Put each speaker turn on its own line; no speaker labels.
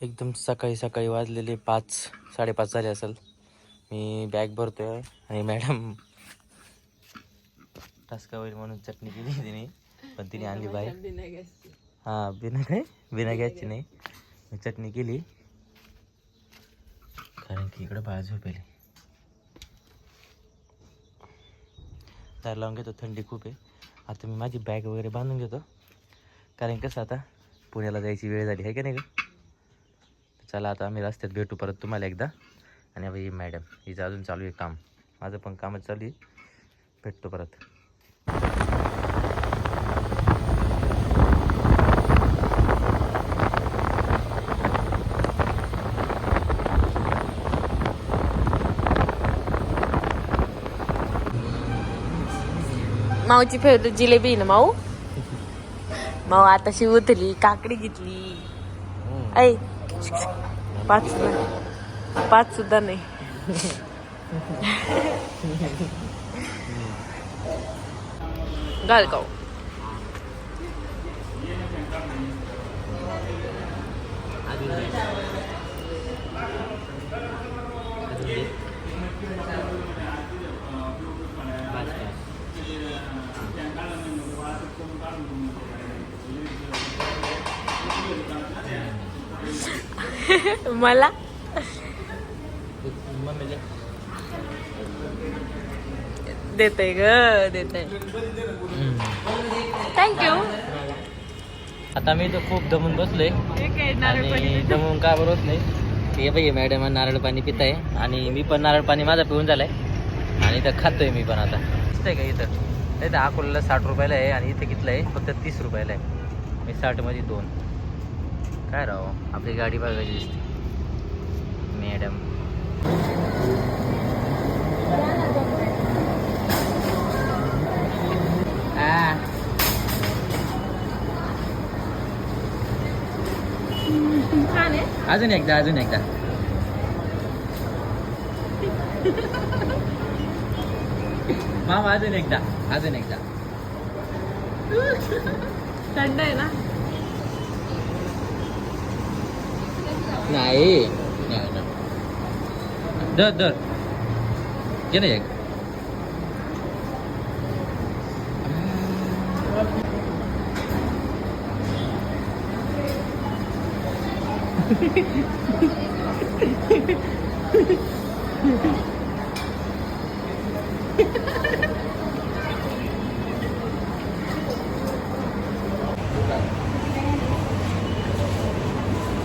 एकदम सकाळी सकाळी वाजलेले पाच साडेपाच झाले असेल. मी बॅग भरतोय आणि मॅडम टसका होईल म्हणून चटणी केली तिने. पण तिने आणली बाहेर. हां बिना काय? बिना गॅसची नाही. मी चटणी केली. कारण की इकडं बाळा झोपेली. दार लावून घेतो थंडी खूप आहे. आता मी माझी बॅग वगैरे बांधून घेतो. कारण कसं आता पुण्याला जायची वेळ झाली आहे का नाही का चला आता आम्ही रस्त्यात भेटू परत तुम्हाला एकदा. आणि आता ही मॅडम हिचं अजून चालू आहे काम. माझं पण कामच चालू आहे. भेटतो परत.
माऊची फेवरेट जिलेबी ना माऊ? माऊ आताशी उतरली काकडी घेतली. ऐ पाच सुद्धा पाच सुद्धा नाही. घाल गाव मला? देते ग देते थँक्यू
आता मी तर खूप दमून बसलोय. आणि दमून का बरं होत नाही. हे बघे मॅडम नारळ पाणी पित आहे आणि मी पण नारळ पाणी माझा पिऊन झालाय. आणि इथं खातोय मी पण आता. दिसतंय का इथं? इथं अकोल्याला साठ रुपयाला आहे आणि इथं कितलं आहे? फक्त तीस रुपयाला आहे. मी साठमध्ये दोन. काय राव? आपली गाडी बघायची दिसते मॅडम.
छान आहे
अजून एकदा अजून एकदा. मामा अजून एकदा अजून एकदा.
थंड आहे ना?
नाही नाही, नाही. दर दर घे ना एक